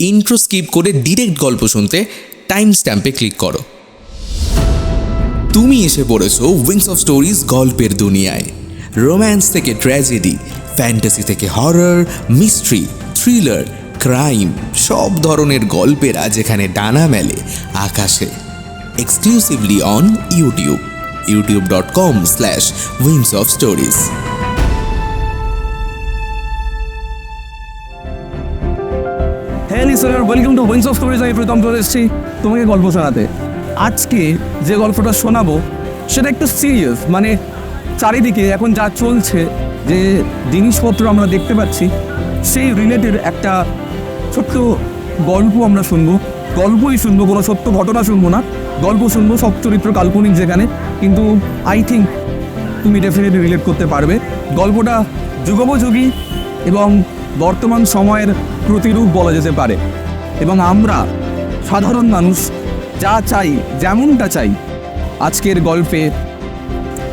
Intro skip করে direct গল্প শুনতে টাইম স্ট্যাম্পে ক্লিক করো। তুমি এসে পড়েছো উইংস অফ স্টোরিজ গল্পের দুনিয়ায়। রোম্যান্স থেকে ট্র্যাজেডি ফ্যান্টাসি থেকে হরর মিস্ট্রি থ্রিলার ক্রাইম সব ধরনের গল্পের এখানে ডানা মেলে আকাশে। Exclusively on YouTube YouTube dot com slash wings of stories listener welcome to wings of stories আমি প্রীতম চলে এসেছি তোমাকে গল্প শোনাতে। আজকে যে গল্পটা শোনাবো, সেটা একটু সিরিয়াস মানে চারিদিকে এখন যা চলছে, যে জিনিসপত্র আমরা দেখতে পাচ্ছি, সেই রিলেটেড একটা ছোট্ট গল্প আমরা শুনব। গল্পই শুনব, কোনো সত্য ঘটনা শুনব না। গল্প শুনব সব চরিত্র কাল্পনিক যেখানে, কিন্তু আই থিঙ্ক তুমি ডেফিনেটলি রিলেট করতে পারবে। গল্পটা যুগোপযোগী এবং বর্তমান সময়ের প্রতিরূপ বলা যেতে পারে। এবং আমরা সাধারণ মানুষ, যা চাই, যেমনটা চাই, আজকের গল্পে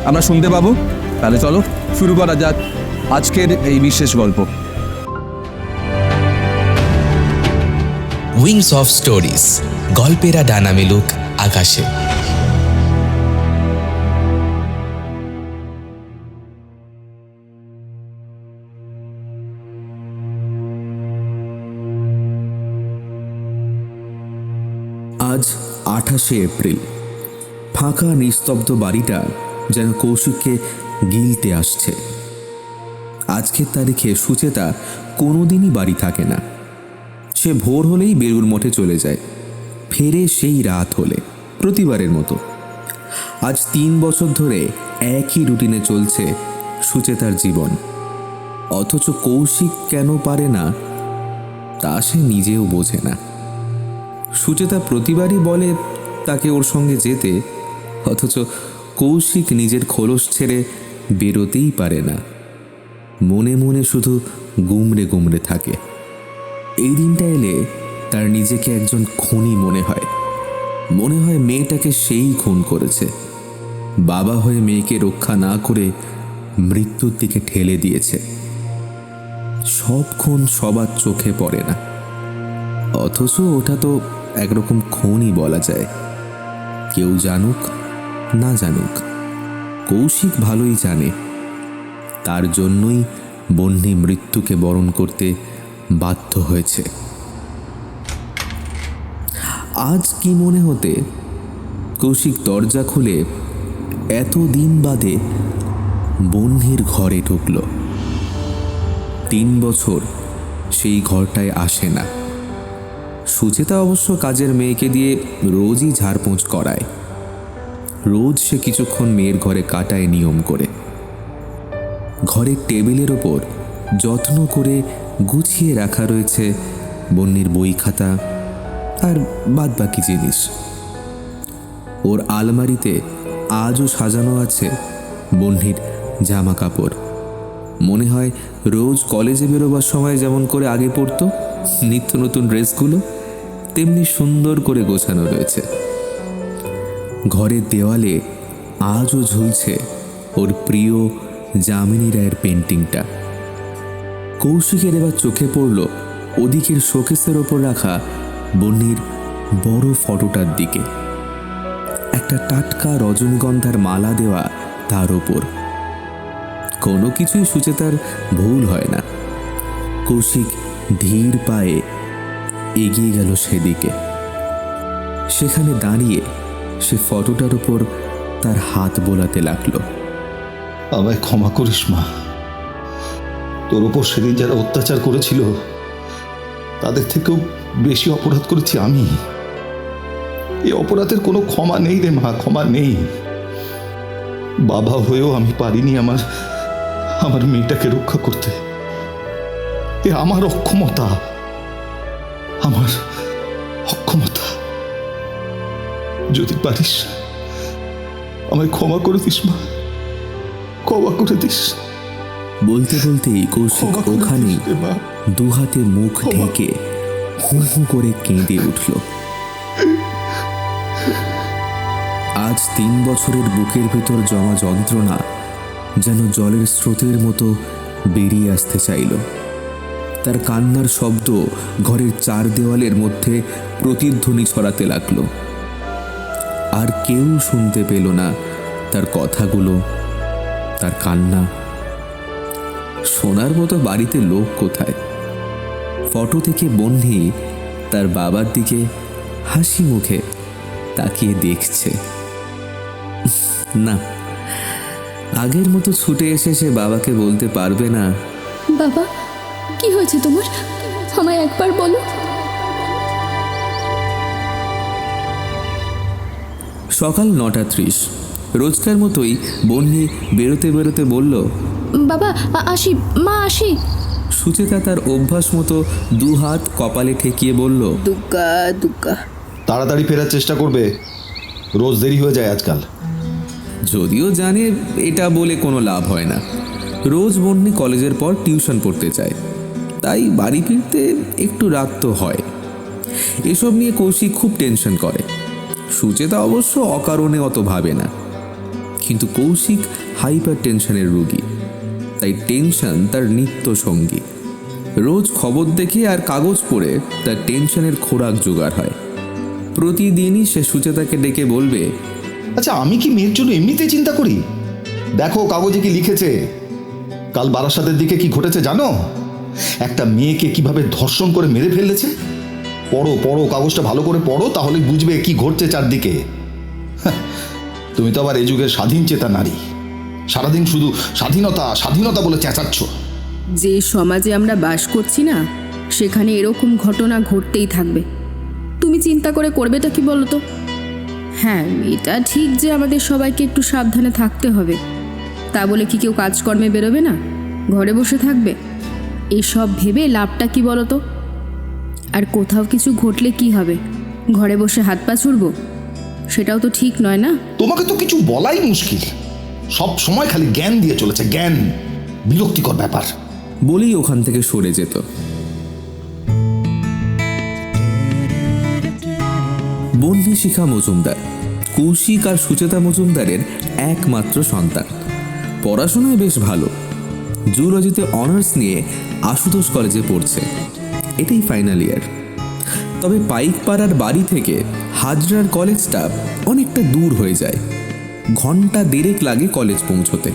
আমরা শুনতে পাবো। তাহলে চলো, শুরু করা যাক আজকের এই বিশেষ গল্প। উইংস অফ স্টোরিজ গল্পেরা ডানা মেলুক আকাশে। আঠাশে এপ্রিল। ফাঁকা নিস্তব্ধ বাড়িটা যেন কৌশিককে গিলতে আসছে। আজকের তারিখে সুচেতা কোনোদিনই বাড়ি থাকে না। সে ভোর হলেই বেরুর মঠে চলে যায়। ফেরে সেই রাত হলে, প্রতিবারের মতো। আজ তিন বছর ধরে একই রুটিনে চলছে সুচেতার জীবন। অথচ কৌশিক কেন পারে না, তা সে নিজেও বোঝে না। সুচেতা প্রতিবারই বলে তাকে ওর সঙ্গে যেতে, অথচ কৌশিক নিজের খোলস ছেড়ে বেরোতেই পারে না। মনে মনে শুধু গুমড়ে গুমড়ে থাকে। এই দিনটা এলে তার নিজেকে একজন খুনি মনে হয়। মনে হয় মেয়েটাকে সেই খুন করেছে। বাবা হয়ে মেয়েকে রক্ষা না করে মৃত্যুর দিকে ঠেলে দিয়েছে। সব খুন সবার চোখে পড়ে না। অথচ ওটা তো একরকম খুনই বলা যায়। কেউ জানুক না জানুক, কৌশিক ভালোই জানে। তার জন্যই বন্যী মৃত্যুকে বরণ করতে বাধ্য হয়েছে। আজ কি মনে হতে, কৌশিক দরজা খুলে এত দিন বাদে বন্যীর ঘরে ঢুকল। তিন বছর সেই ঘরটায় আসে না। সুচেতা অবশ্য কাজের মেয়েকে দিয়ে রোজই ঝাড়পোঁছ করায়। রোজ সে কিছুক্ষণ মেয়ের ঘরে কাটায় নিয়ম করে। ঘরের টেবিলের ওপর যত্ন করে গুছিয়ে রাখা রয়েছে বন্যির বই খাতা আর বাদবাকি জিনিস। ওর আলমারিতে আজও সাজানো আছে বন্যির জামা কাপড় মনে হয় রোজ কলেজে বেরোবার সময় যেমন করে আগে পড়তো, নিত্য নতুন ড্রেসগুলো। তেমনি সুন্দর করে গোছানো রয়েছে। ঘরের দেওয়ালে আজও ঝুলছে ওর প্রিয় যামিনী রায়ের পেন্টিংটা। কৌশিকের এবার চোখে পড়ল ওদিকের শোকেসের ওপর রাখা বন্যির বড় ফটোটার দিকে। একটা টাটকা রজনীগন্ধার মালা দেওয়া তার ওপর। কোনো কিছুই সুচেতার ভুল হয় না। কৌশিক ধীর পায়ে এগিয়ে গেল সেদিকে। সেখানে দাঁড়িয়ে সে ফটোটার উপর তার হাত বোলাতে লাগল। আমায় ক্ষমা করিস মা। তোর ওপর সেদিন যারা অত্যাচার করেছিল, তাদের থেকেও বেশি অপরাধ করেছি আমি। এই অপরাধের কোনো ক্ষমা নেই রে মা, ক্ষমা নেই। বাবা হয়েও আমি পারিনি আমার আমার মেয়েটাকে রক্ষা করতে। এ আমার অক্ষমতা। আমার অক্ষমতা। যদি পারিস আমায় ক্ষমা করে দিস মা। ক্ষমা করে দিস। বলতে বলতেই কৌশিক রে মা। দুহাতে মুখ ঢেকে হু হু করে কেঁদে উঠল। আজ তিন বছরের বুকের ভেতর জমা যন্ত্রণা যেন জলের স্রোতের মতো বেরিয়ে আসতে চাইল। তার কান্নার শব্দ ঘরের চার দেওয়ালের মধ্যে প্রতিধ্বনি ছড়াতে লাগল। আর কেউ শুনতে পেল না তার কথাগুলো, তার কান্না। শোনার মতো বাড়িতে লোক কোথায়? ফটো থেকে বন্ধি তার বাবার দিকে হাসি মুখে তাকিয়ে দেখছে। না, আগের মতো ছুটে এসে সে বাবাকে বলতে পারবে না। বাবা কি হয়েছে তোমার? আমায় একবার বলো। সকাল নটা ত্রিশ। রোজকার মতোই বন্যি বেরোতে বেরোতে বলল বাবা আসি মা আসি। সুচেতা তার অভ্যাস মতো দু হাত কপালে ঠেকিয়ে বলল দুগ্গা দুগ্গা। তাড়াতাড়ি ফেরার চেষ্টা করবে। রোজ দেরি হয়ে যায় আজকাল। যদিও জানে এটা বলে কোনো লাভ হয় না। রোজ বন্যি কলেজের পর টিউশন পড়তে চায়। তাই বাড়ি ফিরতে একটু রাত তো হয়। এসব নিয়ে কৌশিক খুব টেনশন করে। সুচেতা অবশ্য অকারণে অত ভাবে না। কিন্তু কৌশিক হাইপার টেনশনের রোগী। তাই টেনশন তার নিত্য সঙ্গী। রোজ খবর দেখে আর কাগজ পড়ে তার টেনশনের খোরাক জোগাড় হয়। প্রতিদিনই সে সুচেতাকে ডেকে বলবে আচ্ছা আমি কি মেয়ের জন্য এমনিতেই চিন্তা করি? দেখো কাগজে কি লিখেছে। কাল বারাসাতের দিকে কি ঘটেছে জানো? একটা মেয়েকে কীভাবে ধর্ষণ করে মেরে ফেলেছে? পড়ো পড়ো, কাগজটা ভালো করে পড়ো, তাহলে বুঝবে কি ঘটছে চারদিকে। তুমি তো আবার এই যুগের স্বাধীন চেতা নারী। সারাদিন শুধু স্বাধীনতা স্বাধীনতা বলে চেঁচাচ্ছ। যে সমাজে আমরা বাস করছি না, সেখানে এরকম ঘটনা ঘটতেই থাকবে। তুমি চিন্তা করে করবেটা কি বলো তো? হ্যাঁ এটা ঠিক যে আমাদের সবাইকে একটু সাবধানে থাকতে হবে। তা বলে কি কেউ কাজকর্মে বেরোবে না? ঘরে বসে থাকবে? এসব ভেবে লাভটা কি বলো তো? আর কোথাও কিছু ঘটলে কি হবে? ঘরে বসে হাত পা ছুড়বো? সেটাও তো ঠিক নয় না? তোমাকে তো কিছু বলাই মুশকিল। সব সময় খালি জ্ঞান দিয়ে চলেছে জ্ঞান। বিরক্তিকর ব্যাপার। বলেই ওখান থেকে সরে যেত। বন্দি শিখা মজুমদার কৌশিক আর সুচেতা মজুমদারের একমাত্র সন্তান। পড়াশোনায় বেশ ভালো। জুলজিতে অনার্স নিয়ে আশুতোষ কলেজে পড়ছে। এটাই ফাইনাল ইয়ার তবে পাইকপাড়ার বাড়ি থেকে হাজরার কলেজটা অনেকটা দূর হয়ে যায়। ঘণ্টা দেড়েক লাগে কলেজ পৌঁছতে।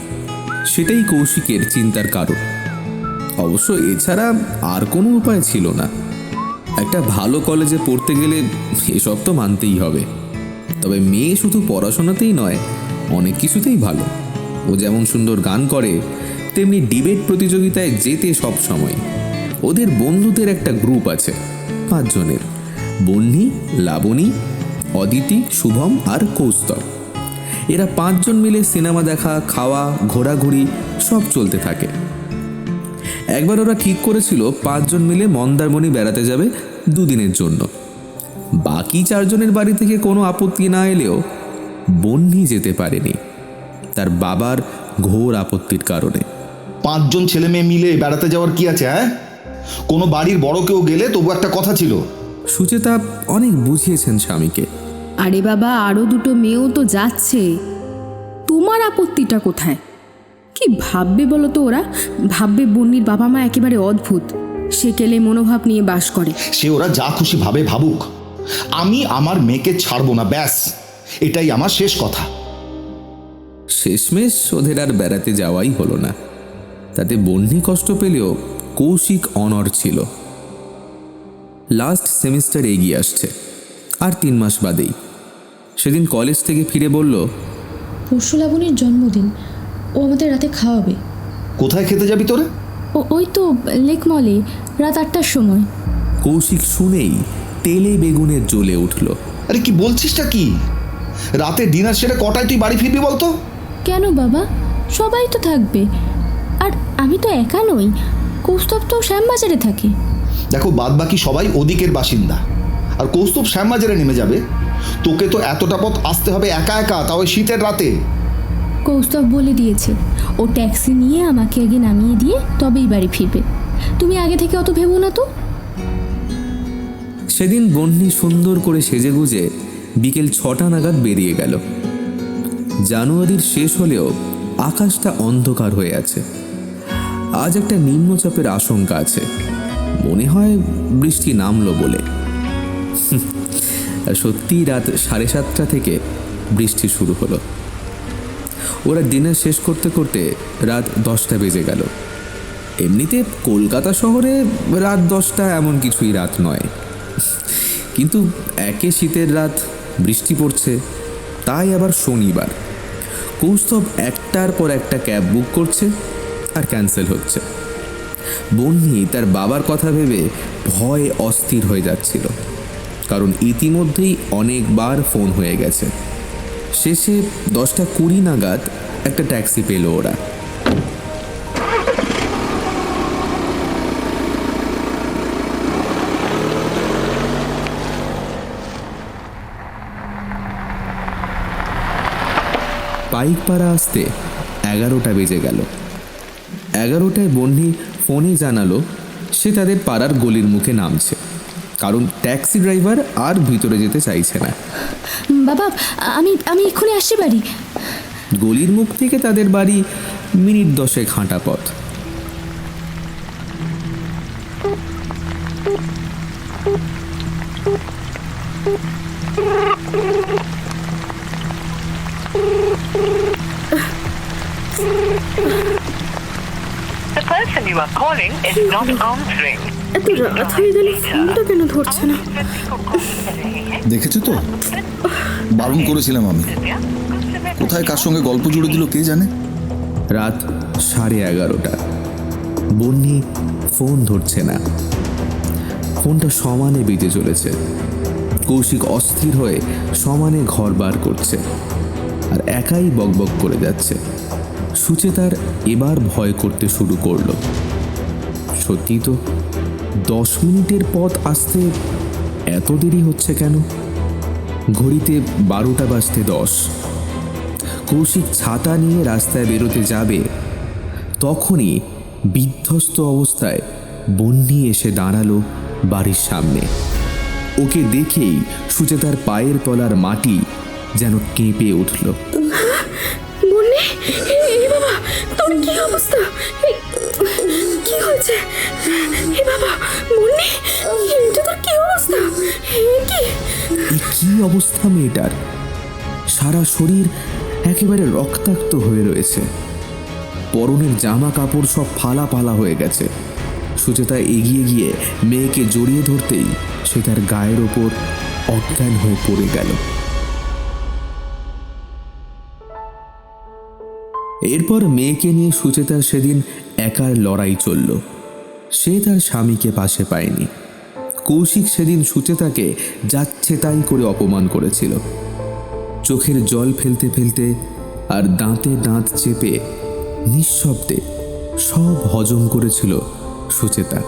সেটাই কৌশিকের চিন্তার কারণ। অবশ্য এছাড়া আর কোনো উপায় ছিল না। একটা ভালো কলেজে পড়তে গেলে এসব তো মানতেই হবে। তবে মেয়ে শুধু পড়াশোনাতেই নয়, অনেক কিছুতেই ভালো। ও যেমন সুন্দর গান করে তেমনি ডিবেট প্রতিযোগিতায় যেতে সব সময়। ওদের বন্ধুদের একটা গ্রুপ আছে, পাঁচজনের। বন্যি লাবণী, অদিতি, শুভম আর কৌস্তব। এরা পাঁচজন মিলে সিনেমা দেখা, খাওয়া, ঘোরাঘুরি সব চলতে থাকে। একবার ওরা ঠিক করেছিল পাঁচজন মিলে মন্দারমণি বেড়াতে যাবে দুদিনের জন্য। বাকি চারজনের বাড়ি থেকে কোনো আপত্তি না এলেও বন্যি যেতে পারেনি, তার বাবার ঘোর আপত্তির কারণে। পাঁচজন ছেলে মেয়ে মিলে বেড়াতে যাওয়ার কি আছে হ্যাঁ? কোনো বাড়ির বড় কেউ গেলে তবু একটা কথা ছিল। সুচেতা অনেক বুঝিয়েছেন স্বামীকে। আরে বাবা আরও দুটো মেয়েও তো যাচ্ছে। তোমার আপত্তিটা কোথায়? কি ভাববে বলো তো ওরা? ভাববে বন্নির বাবা মা একেবারে অদ্ভুত। সে কেলে মনোভাব নিয়ে বাস করে। সে ওরা যা খুশি ভাবে ভাবুক। আমি আমার মেয়েকে ছাড়বো না ব্যাস। এটাই আমার শেষ কথা। শেষমেশ ওদের আর বেড়াতে যাওয়াই হলো না। তাতে বন্যি কষ্ট পেলেও কৌশিক অনর ছিল। লাস্ট সেমিস্টার এগিয়ে আসছে আর তিন মাস বাদেই। সেদিন কলেজ থেকে ফিরে বলল পরশু লাবণীর জন্মদিন ও আমাদের রাতে খাওয়াবে। কোথায় খেতে যাবি তোরা? ও ওই তো লেক মলে রাত আটটার সময়। কৌশিক শুনেই তেলে বেগুনে জ্বলে উঠল। আরে কি বলছিসটা কি? রাতে ডিনার সেরে কটায় তুই বাড়ি ফিরবি বলতো? কেন বাবা? সবাই তো থাকবে। আমি তো একা নই কৌস্তব তো শ্যামবাজারে থাকে। দেখো বাদ বাকি সবাই ওদিকের বাসিন্দা। আর কৌস্তব শ্যামবাজারে নেমে যাবে। তোকে তো এতটা পথ আসতে হবে একা একা তাও শীতের রাতে। কৌস্তব বলে দিয়েছে ও ট্যাক্সি নিয়ে আমাকে আগে নামিয়ে দিয়ে তবেই বাড়ি ফিরবে। তুমি আগে থেকে অত ভেবো না তো? সেদিন বন্যি সুন্দর করে সেজে গুজে বিকেল ছটা নাগাদ বেরিয়ে গেল। জানুয়ারির শেষ হলেও আকাশটা অন্ধকার হয়ে আছে। আজ একটা নিম্নচাপের আশঙ্কা আছে। মনে হয় বৃষ্টি নামলো বলে। সত্যিই রাত সাড়ে সাতটা থেকে বৃষ্টি শুরু হলো। ওরা ডিনার শেষ করতে করতে রাত দশটা বেজে গেল। এমনিতে কলকাতা শহরে রাত দশটা এমন কিছুই রাত নয়। কিন্তু একে শীতের রাত, বৃষ্টি পড়ছে, তাই আবার শনিবার। কৌস্তব একটার পর একটা ক্যাব বুক করছে। আর ক্যান্সেল হচ্ছে। বন্যি তার বাবার কথা ভেবে ভয়ে অস্থির হয়ে যাচ্ছিল। কারণ ইতিমধ্যেই অনেকবার ফোন হয়ে গেছে। শেষে দশটা কুড়ি নাগাদ একটা ট্যাক্সি পেল ওরা। পাইকপাড়া আসতে এগারোটা বেজে গেল। এগারোটায় বন্ডি ফোনে জানালো সে তাদের পাড়ার গলির মুখে নামছে। কারণ ট্যাক্সি ড্রাইভার আর ভিতরে যেতে চাইছে না। বাবা আমি আমি এক্ষুনি আসছি বাড়ি। গলির মুখ থেকে তাদের বাড়ি মিনিট দশেক হাঁটা পথ। Calling is not answering. এত রাত হয়ে গেলে ফোনটা কেন ধরছে না? দেখেছ তো? বারণ করেছিলাম আমি। কোথায় কার সঙ্গে গল্প জুড়ে দিল কে জানে? রাত সাড়ে এগারোটা। বন্নি ফোন ধরছে না। ফোনটা সমানে বেজে চলেছে। কৌশিক অস্থির হয়ে সমানে ঘর বার করছে আর একাই বকবক করে যাচ্ছে। সুচেতার এবার ভয় করতে শুরু করল। সত্যি তো? দশ মিনিটের পথ আসতে এত দেরি হচ্ছে কেন? ঘড়িতে বারোটা বাজতে দশ। কৌশিক ছাতা নিয়ে রাস্তায় বেরোতে যাবে। তখনই বিধ্বস্ত অবস্থায় বন্যি এসে দাঁড়াল বাড়ির সামনে। ওকে দেখেই সুচেতার পায়ের তলার মাটি যেন কেঁপে উঠল। তোর কি অবস্থা? হয়েছে? এ বাবা বন্যে এটা তোর কি অবস্থা? কি? কি অবস্থা মেয়েটার? সারা শরীর একেবারে রক্তাক্ত হয়ে রয়েছে। পরনের জামা কাপড় সব ফালা ফালা হয়ে গেছে। সুচেতা এগিয়ে গিয়ে মেয়েকে জড়িয়ে ধরতেই সে তার গায়ের ওপর অজ্ঞান হয়ে পড়ে গেল। এরপর মেয়েকে নিয়ে সুচেতার সেদিন একার লড়াই চলল। সে তার স্বামীকে পাশে পায়নি। কৌশিক সেদিন সুচেতাকে যাচ্ছে তাই করে অপমান করেছিল। চোখের জল ফেলতে ফেলতে আর দাঁতে দাঁত চেপে নিঃশব্দে সব হজম করেছিল সুচেতা।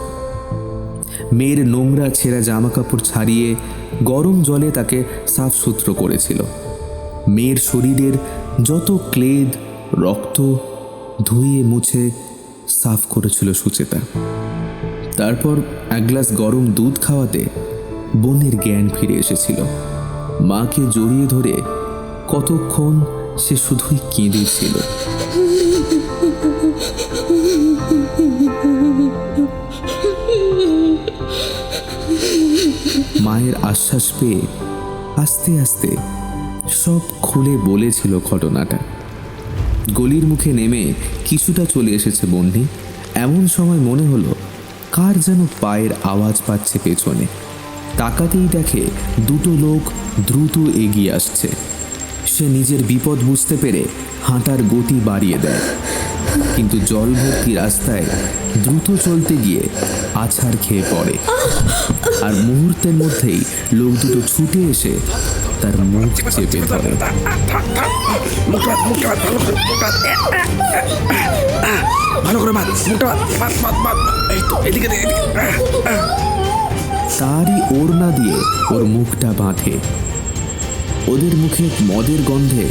মেয়ের নোংরা ছেঁড়া জামা কাপড় ছাড়িয়ে গরম জলে তাকে সাফ সুত্র করেছিল। মেয়ের শরীরের যত ক্লেদ রক্ত ধুয়ে মুছে সাফ করেছিল সুচেতা। তারপর এক গ্লাস গরম দুধ খাওয়াতে বোনের জ্ঞান ফিরে এসেছিল। মাকে জড়িয়ে ধরে কতক্ষণ সে শুধুই কেঁদেছিল। মায়ের আশ্বাস পেয়ে আস্তে আস্তে সব খুলে বলেছিল ঘটনাটা। গলির মুখে নেমে কিছুটা চলে এসেছে বন্যি এমন সময় মনে হলো, কার যেন পায়ের আওয়াজ পাচ্ছে পেছনে। তাকাতেই দেখে দুটো লোক দ্রুত এগিয়ে আসছে। সে নিজের বিপদ বুঝতে পেরে হাঁটার গতি বাড়িয়ে দেয়। কিন্তু জল ভর্তি রাস্তায় দ্রুত চলতে গিয়ে আছাড় খেয়ে পড়ে। আর মুহূর্তের মধ্যেই লোক দুটো ছুটে এসে তার মুখ চেপে ধরে। ভালো করে বাদ মুখটা বাদ বাদ বাদ এই তো এদিকে। তারই ওড়না দিয়ে ওর মুখটা বাঁধে। ওদের মুখে মদের গন্ধে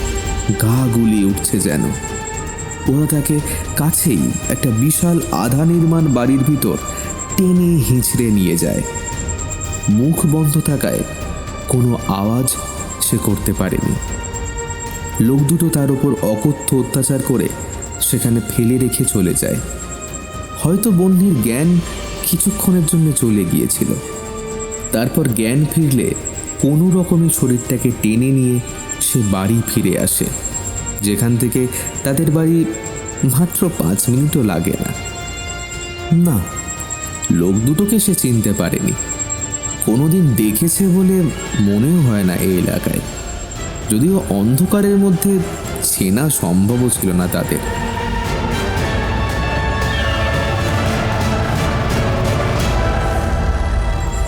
গা গুলিয়ে উঠছে যেন। ওরা তাকে কাছেই একটা বিশাল আধা নির্মাণ বাড়ির ভিতর টেনে হিঁচড়ে নিয়ে যায়। মুখ বন্ধ থাকায় কোনো আওয়াজ সে করতে পারেনি। লোক দুটো তার উপর অকথ্য অত্যাচার করে সেখানে ফেলে রেখে চলে যায়। হয়তো বন্যির জ্ঞান কিছুক্ষণের জন্য চলে গিয়েছিল। তারপর জ্ঞান ফিরলে কোনো রকমে শরীরটাকে টেনে নিয়ে সে বাড়ি ফিরে আসে, যেখান থেকে তাদের বাড়ি মাত্র পাঁচ মিনিটও লাগে না। না, লোক দুটোকে সে চিনতে পারেনি। কোনোদিন দেখেছে বলে মনেও হয় না এই এলাকায়। যদিও অন্ধকারের মধ্যে চেনা সম্ভবও ছিল না তাদের।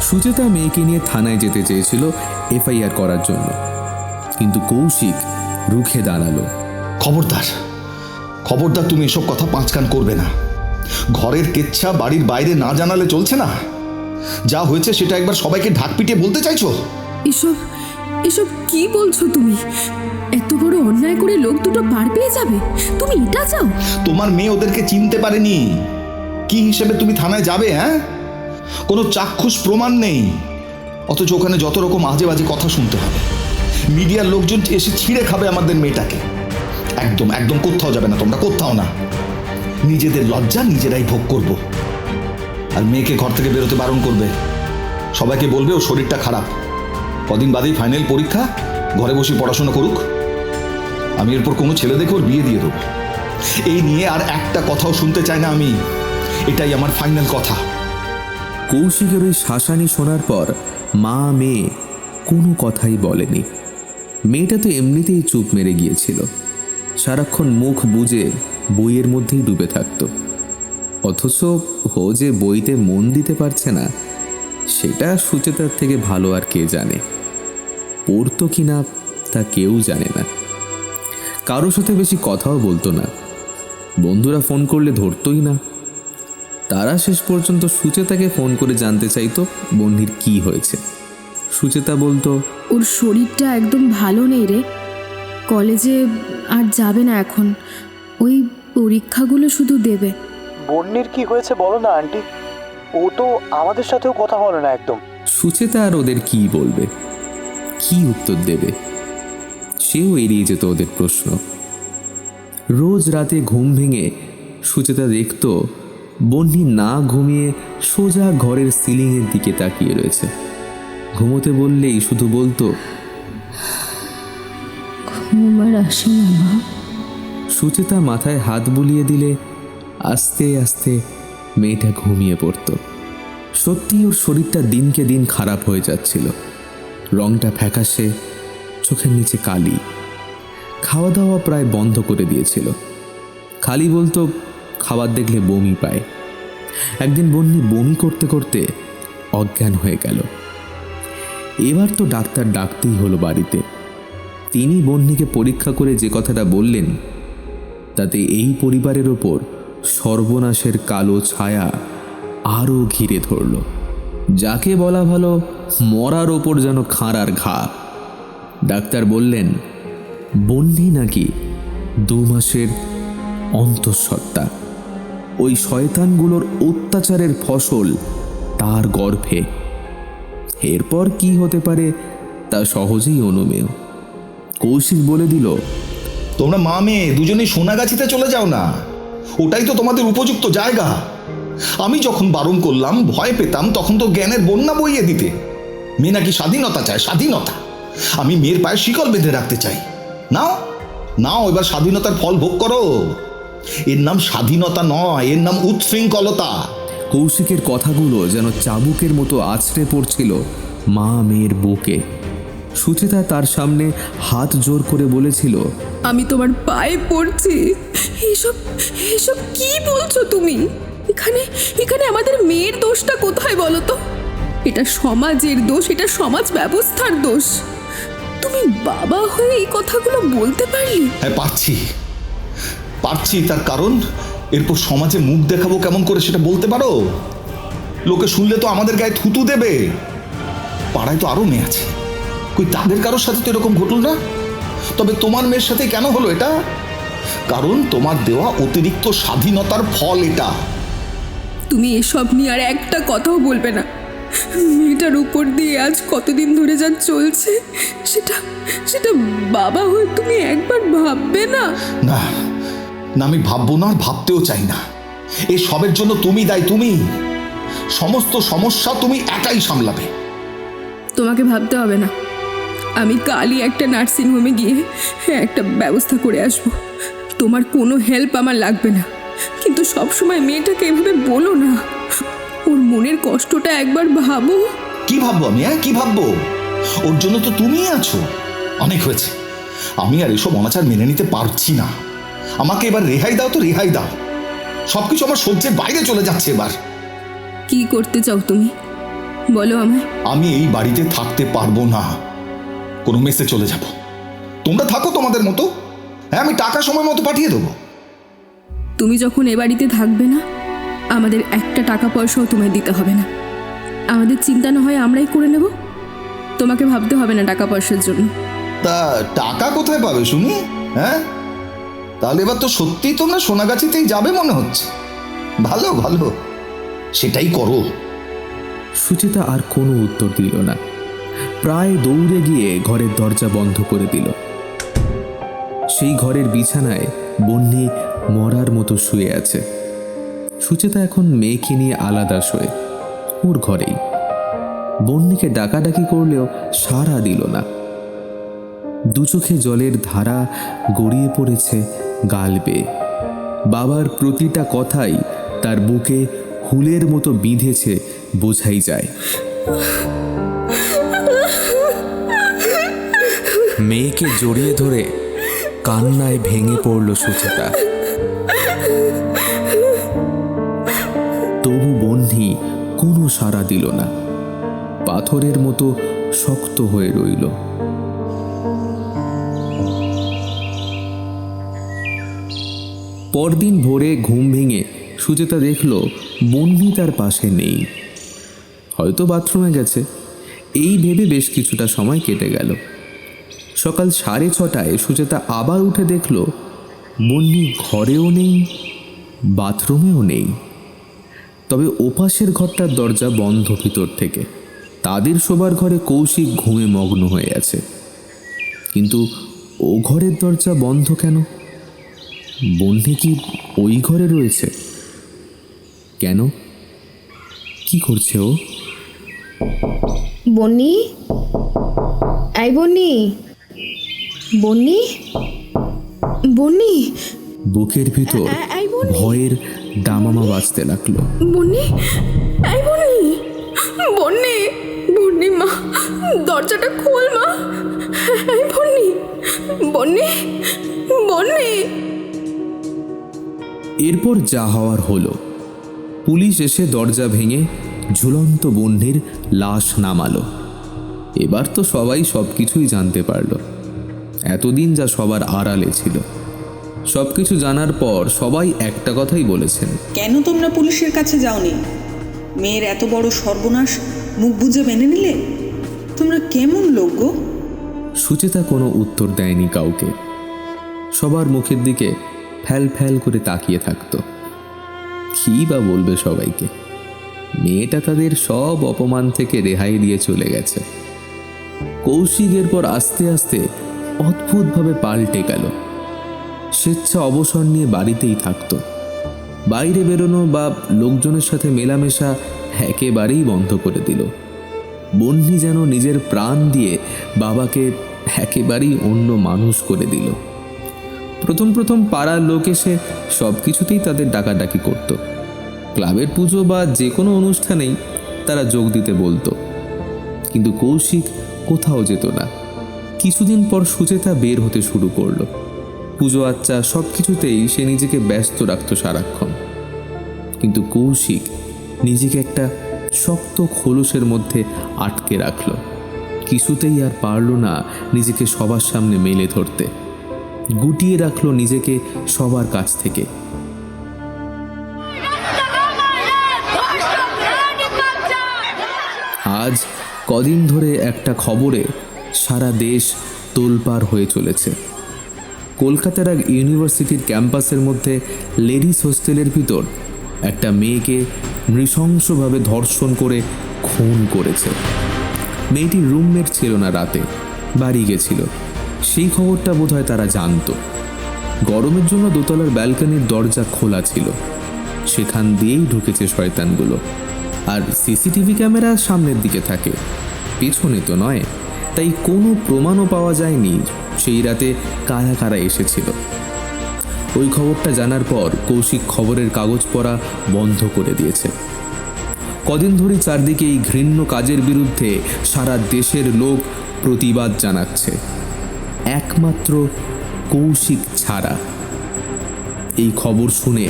সুচেতা মেয়েকে নিয়ে থানায় যেতে চেয়েছিল এফআইআর করার জন্য। কিন্তু কৌশিক রুখে দাঁড়াল। খবরদার খবরদার, তুমি এসব কথা পাঁচকান করবে না। ঘরের কেচ্ছা বাড়ির বাইরে না জানালে চলছে না? যা হয়েছে সেটা একবার সবাইকে ঢাক পিটিয়ে বলতে চাইছো? এসব এসব কি বলছো তুমি? এত বড় অন্যায় করে লোক দুটো পার পেয়ে যাবে? তুমি এটা চাও? তোমার মেয়ে ওদেরকে চিনতে পারেনি। কি হিসেবে তুমি থানায় যাবে হ্যাঁ? কোনো চাক্ষুষ প্রমাণ নেই। অথচ ওখানে যত রকম আজে বাজে কথা শুনতে হবে। মিডিয়ার লোকজন এসে ছিঁড়ে খাবে আমাদের মেয়েটাকে। একদম একদম কোথাও যাবে না তোমরা কোথাও না। নিজেদের লজ্জা নিজেরাই ভোগ করব। আর মেয়েকে ঘর থেকে বেরোতে বারণ করবে। সবাইকে বলবে ও শরীরটা খারাপ। কদিন বাদেই ফাইনাল পরীক্ষা, ঘরে বসে পড়াশোনা করুক। আমি এরপর কোনো ছেলে দেখে ওর বিয়ে দিয়ে দেবো। এই নিয়ে আর একটা কথাও শুনতে চাই না আমি। এটাই আমার ফাইনাল কথা। কৌশিকের ওই শাসানি শোনার পর মা মেয়ে কোনো কথাই বলেনি। মেয়েটা তো এমনিতেই চুপ মেরে গিয়েছিল। সারাক্ষণ মুখ বুজে বইয়ের মধ্যেই ডুবে থাকতো। অথচ ও যে বইতে মন দিতে পারছে না, সেটা সুচেতার থেকে ভালো আর কে জানে। পড়তো কিনা তা কেউ জানে না। কারও সাথে বেশি কথাও বলতো না। বন্ধুরা ফোন করলে ধরতই না। তারা শেষ পর্যন্ত সুচেতাকে ফোন করে জানতে চাইতো বন্ধির কি হয়েছে। সুচেতা বলতো, ওর শরীরটা একদম ভালো নেই রে। কলেজে আর যাবে না এখন। ওই পরীক্ষাগুলো শুধু দেবে। বন্যের কি হয়েছে বলো না আন্টি? ও তো আমাদের সাথেও কথা বলে না একদম। সুচেতা আর ওদের কি বলবে? কি উত্তর দেবে? সেও এড়িয়ে যেত ওদের প্রশ্ন। রোজ রাতে ঘুম ভেঙে সুচেতা দেখতো বন্যি না ঘুমিয়ে সোজা ঘরের সিলিংয়ের দিকে তাকিয়ে রয়েছে। ঘুমোতে বললেই শুধু বলতো ঘুম আসে না সুচেতা মাথায় হাত বুলিয়ে দিলে আস্তে আস্তে মেয়েটা ঘুমিয়ে পড়ত। সত্যি ওর শরীরটা দিনকে দিন খারাপ হয়ে যাচ্ছিল। রংটা ফ্যাকাশে, চোখের নিচে কালি। খাওয়া দাওয়া প্রায় বন্ধ করে দিয়েছিল। খালি বলতো, খাবার দেখলে বমি পায়। একদিন বন্যি বমি করতে করতে অজ্ঞান হয়ে গেল। এবার তো ডাক্তার ডাকতেই হলো বাড়িতে। তিনি বন্যিকে পরীক্ষা করে যে কথাটা বললেন, তাতে এই পরিবারের ওপর সর্বনাশের কালো ছায়া আরও ঘিরে ধরল। যাকে বলা ভালো, মরার ওপর যেন খাঁড়ার ঘা। ডাক্তার বললেন, বন্যি নাকি দু মাসের অন্তঃসত্ত্বা। ওই শয়তানগুলোর অত্যাচারের ফসল তার গর্ভে। এরপর কি হতে পারে তা সহজেই অনুমেয়। কৌশিক বলে দিল, তোমরা মা মেয়ে দুজনেই সোনাগাছিতে চলে যাও না। ওটাই তো তোমাদের উপযুক্ত জায়গা। আমি যখন বারণ করলাম, ভয় পেতাম, তখন তো জ্ঞানের বন্যা বইয়ে দিতে। মেয়ে নাকি স্বাধীনতা চায়, স্বাধীনতা। আমি মেয়ের পায়ে শিকল বেঁধে রাখতে চাই। নাও নাও, এবার স্বাধীনতার ফল ভোগ করো। এর নাম স্বাধীনতা নয়, এর নাম উচ্ছৃঙ্খলতা কৌশিকের কথাগুলো যেন চাবুকের মতো আছড়ে পড়ছিল মা মেয়ের বুকে। সুচেতা তার সামনে হাত জোর করে বলেছিল আমি তোমার পায়ে পড়ছি। এসব এসব কি বলছো তুমি? এখানে এখানে আমাদের মেয়ের দোষটা কোথায় বলো তো? এটা সমাজের দোষ এটা সমাজ ব্যবস্থার দোষ। তুমি বাবা হয়ে এই কথাগুলো বলতে পারলি? হ্যাঁ পারছি। পারছি তার কারণ এরপর সমাজে মুখ দেখাবো কেমন করে সেটা বলতে পারো? লোকে শুনলে তো আমাদের গায়ে থুতু দেবে। পাড়ায় তো আরও মেয়ে আছে। কই তাদের কারোর সাথে তো এরকম ঘটল না? তবে তোমার মেয়ের সাথে কেন হলো এটা? কারণ তোমার দেওয়া অতিরিক্ত স্বাধীনতার ফল এটা। তুমি এসব নিয়ে আর একটা কথাও বলবে না। মেয়েটার উপর দিয়ে আজ কতদিন ধরে যা চলছে সেটা সেটা বাবা হয়ে তুমি একবার ভাববে না? না না আমি ভাববো না আর ভাবতেও চাই না। এই সবের জন্য তুমি দায় তুমি। সমস্ত সমস্যা তুমি একাই সামলাবে। তোমাকে ভাবতে হবে না। আমি কালই একটা নার্সিং হোমে গিয়ে একটা ব্যবস্থা করে আসব। তোমার কোনো হেল্প আমার লাগবে না। কিন্তু সব সময় মেয়েটাকে এভাবে বলো না। ওর মনের কষ্টটা একবার ভাবো। কি ভাববো আমি হ্যাঁ? কি ভাববো? ওর জন্য তো তুমিই আছো। অনেক হয়েছে। আমি আর এসব অনাচার মেনে নিতে পারছি না। আমাকে এবার রেহাই দাও তো রেহাই দাও। সবকিছু আমার সহ্যের বাইরে চলে যাচ্ছে এবার। কি করতে চাও তুমি? বলো আমায়। আমি এই বাড়িতে থাকতে পারব না। কোনো মেসে চলে যাব। তোমরা থাকো তোমাদের মতো। হ্যাঁ আমি টাকা সময় মতো পাঠিয়ে দেবো। তুমি যখন এ বাড়িতে থাকবে না আমাদের একটা টাকা পয়সাও তোমায় দিতে হবে না। আমাদের চিন্তা না হয় আমরাই করে নেব। তোমাকে ভাবতে হবে না টাকা পয়সার জন্য। তা টাকা কোথায় পাবে শুনি? হ্যাঁ? তাহলে এবার তো সত্যিই তোমরা সোনাগাছিতেই যাবে মনে হচ্ছে। ভালো ভালো। সেটাই করো। সুচেতা আর কোনো উত্তর দিল না। প্রায় দৌড়ে গিয়ে ঘরের দরজা বন্ধ করে দিল। সেই ঘরের বিছানায় বন্যি মরার মতো শুয়ে আছে। সুচেতা এখন মেয়েকে নিয়ে আলাদা শোয়ে। ওর ঘরেই। বন্যিকে ডাকাডাকি করলেও সাড়া দিল না। দু চোখে জলের ধারা গড়িয়ে পড়েছে গাল বেয়ে। বাবার প্রতিটা কথাই তার বুকে হুলের মতো বিঁধেছে, বোঝাই যায়। মেয়েকে জড়িয়ে ধরে কান্নায় ভেঙে পড়ল সুচেতা তবু বন্ধি কোনো সাড়া দিল না। পাথরের মতো শক্ত হয়ে রইল। পরদিন ভোরে ঘুম ভেঙে সুচেতা দেখল বন্যি তার পাশে নেই। হয়তো বাথরুমে গেছে। এই ভেবে বেশ কিছুটা সময় কেটে গেল। সকাল সাড়ে ছটায় সুচেতা আবার উঠে দেখল বন্যি ঘরেও নেই, বাথরুমেও নেই। তবে ওপাশের ঘরটার দরজা বন্ধ ভিতর থেকে। তাদের শোবার ঘরে কৌশিক ঘুমে মগ্ন হয়ে আছে। কিন্তু ও ঘরের দরজা বন্ধ কেন? বন্যি কি ওই ঘরে রয়েছে? কেন? কি করছে ও? বন্নি? এই বন্নি? বন্নি? বন্নি? বুকের ভিতর ভয়ের দামামা বাজতে লাগল। বন্নি? এই বন্নি? বন্নি? বন্নি মা দরজাটা খোল মা। এই বন্নি? বন্নি? বন্নি? এরপর যা হওয়ার হলো। পুলিশ এসে দরজা ভেঙে ঝুলন্ত বন্যের লাশ নামালো। এবার তো সবাই সব কিছুই জানতে পারল। এতদিন যা সবার আড়ালে ছিল। সব কিছু জানার পর সবাই একটা কথাই বলেছেন। কেন তোমরা পুলিশের কাছে যাওনি? মেয়ের এত বড় সর্বনাশ মুখ বুঝে মেনে নিলে? তোমরা কেমন লোক গো? সুচেতা কোনো উত্তর দেয়নি কাউকে। সবার মুখের দিকে ফ্যাল ফ্যাল করে তাকিয়ে থাকতো। কী বা বলবে সবাইকে? মেয়েটা তাদের সব অপমান থেকে রেহাই দিয়ে চলে গেছে। কৌশিকের পর আস্তে আস্তে অদ্ভুতভাবে পাল্টে গেল। স্বেচ্ছা অবসর নিয়ে বাড়িতেই থাকতো। বাইরে বেরোনো বা লোকজনের সাথে মেলামেশা একেবারেই বন্ধ করে দিল। বন্যি যেন নিজের প্রাণ দিয়ে বাবাকে একেবারেই অন্য মানুষ করে দিল। প্রথম প্রথম পাড়ার লোক এসে সব কিছুতেই তাদের ডাকাডাকি করত। ক্লাবের পুজো বা যে কোনো অনুষ্ঠানেই তারা যোগ দিতে বলতো। কিন্তু কৌশিক কোথাও যেত না। কিছুদিন পর সুচেতা বের হতে শুরু করল। পুজো আচ্চা সব কিছুতেই সে নিজেকে ব্যস্ত রাখত সারাক্ষণ। কিন্তু কৌশিক নিজেকে একটা শক্ত খোলসের মধ্যে আটকে রাখল। কিছুতেই আর পারল না নিজেকে সবার সামনে মেলে ধরতে। গুটিয়ে রাখল নিজেকে সবার কাছ থেকে। আজ কদিন ধরে একটা খবরে সারা দেশ তোলপাড় হয়ে চলেছে। কলকাতার এক ইউনিভার্সিটির ক্যাম্পাসের মধ্যে লেডিস হোস্টেলের ভিতর একটা মেয়েকে নৃশংসভাবে ধর্ষণ করে খুন করেছে। মেয়েটির রুমমেট ছিল না রাতে, বাড়ি গেছিল। সেই খবরটা বোধহয় তারা জানতো। গরমের জন্য দোতলার ব্যালকনির দরজা খোলা ছিল। সেখান দিয়েই ঢুকেছে শয়তানগুলো। আর সিসিটিভি ক্যামেরা সামনের দিকে থাকে। পেছনে তো নয়। তাই কোনো প্রমাণও পাওয়া যায়নি সেই রাতে কারা কারা এসেছিল। ওই খবরটা জানার পর কৌশিক খবরের কাগজ পড়া বন্ধ করে দিয়েছে। কদিন ধরে চারদিকে এই ঘৃণ্য কাজের বিরুদ্ধে সারা দেশের লোক প্রতিবাদ জানাচ্ছে। একমাত্র কৌশিক ছাড়া। এই খবর শুনে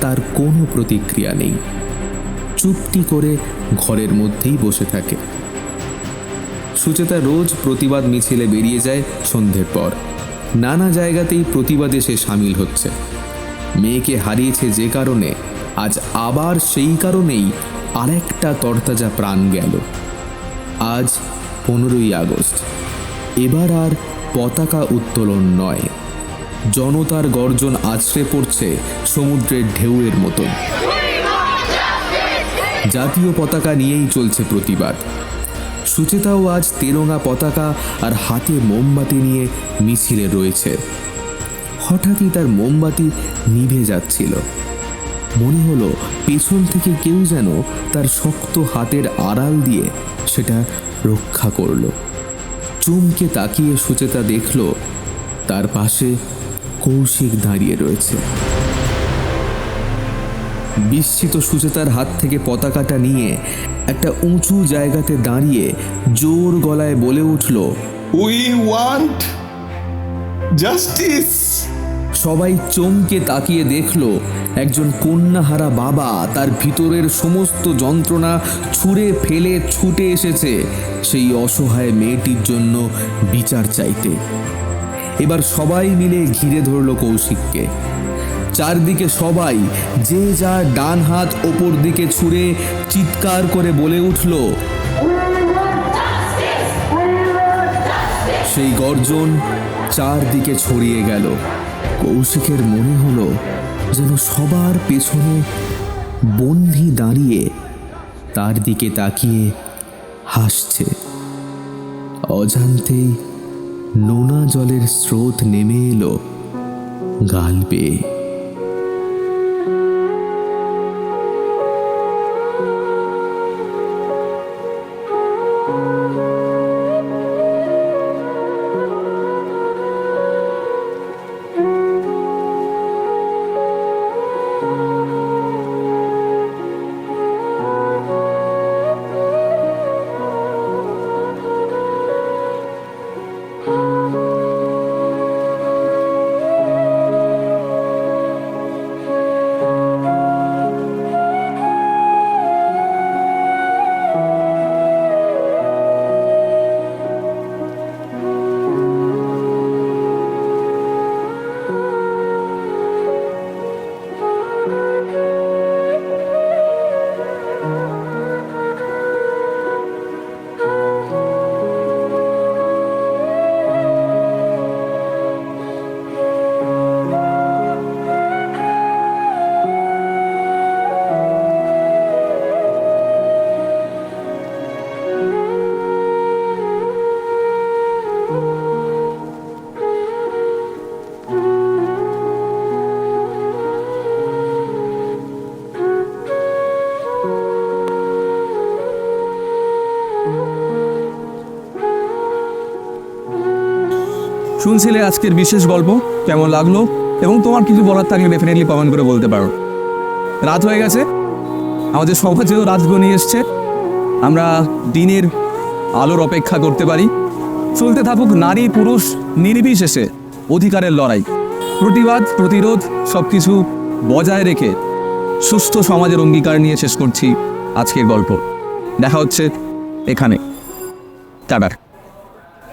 তার কোনো প্রতিক্রিয়া নেই। চুপটি করে ঘরের মধ্যেই বসে থাকে। সুচেতা রোজ প্রতিবাদ মিছিলে বেরিয়ে যায় সন্ধ্যের পর। নানা জায়গাতেই প্রতিবাদে সে সামিল হচ্ছে। মেয়েকে হারিয়েছে যে কারণে আজ আবার সেই কারণেই আরেকটা তরতাজা প্রাণ গেল। আজ পনেরোই আগস্ট। এবার আর পতাকা উত্তোলন নয়। জনতার গর্জন আছড়ে পড়ছে সমুদ্রের ঢেউয়ের মতন। জাতীয় পতাকা নিয়েই চলছে প্রতিবাদ। সুচেতাও আজ তেরঙা পতাকা আর হাতে মোমবাতি নিয়ে মিছিলে রয়েছে। হঠাৎই তার মোমবাতি নিভে যাচ্ছিল। মনে হলো পেছন থেকে কেউ যেন তার শক্ত হাতের আড়াল দিয়ে সেটা রক্ষা করল। চমকে তাকিয়ে সুচেতা দেখল তার পাশে কৌশিক দাঁড়িয়ে রয়েছে। বিস্মিত সুচেতার হাত থেকে পতাকাটা নিয়ে একটা উঁচু জায়গাতে দাঁড়িয়ে জোর গলায় বলে উঠল উই ওয়ান্ট জাস্টিস সবাই চমকে তাকিয়ে দেখল একজন কন্যাহারা বাবা তার ভিতরের সমস্ত যন্ত্রণা ছুঁড়ে ফেলে ছুটে এসেছে সেই অসহায় মেয়েটির জন্য বিচার চাইতে। এবার সবাই মিলে ঘিরে ধরল কৌশিককে। চারদিকে সবাই যে যার ডান হাত ওপর দিকে ছুঁড়ে চিৎকার করে বলে উঠল, সেই গর্জন চারদিকে ছড়িয়ে গেল। কৌশিকের মনে হলো যেন সবার পেছনে বন্ধি দাঁড়িয়ে তার দিকে তাকিয়ে হাসছে। অজান্তেই নোনা জলের স্রোত নেমে এলো গাল বেয়ে শুনছিলে আজকের বিশেষ গল্প? কেমন লাগল? এবং তোমার কিছু বলার থাকলে ডেফিনেটলি কমেন্ট করে বলতে পারো। রাত হয়ে গেছে। আমাদের সমাজেও রাত গনিয়ে এসছে, আমরা দিনের আলোর অপেক্ষা করতে পারি। চলতে থাকুক নারী, পুরুষ, নির্বিশেষে অধিকারের লড়াই। প্রতিবাদ, প্রতিরোধ সব কিছু বজায় রেখে সুস্থ সমাজের অঙ্গীকার নিয়ে শেষ করছি আজকের গল্প। দেখা হচ্ছে এখানে। টাটার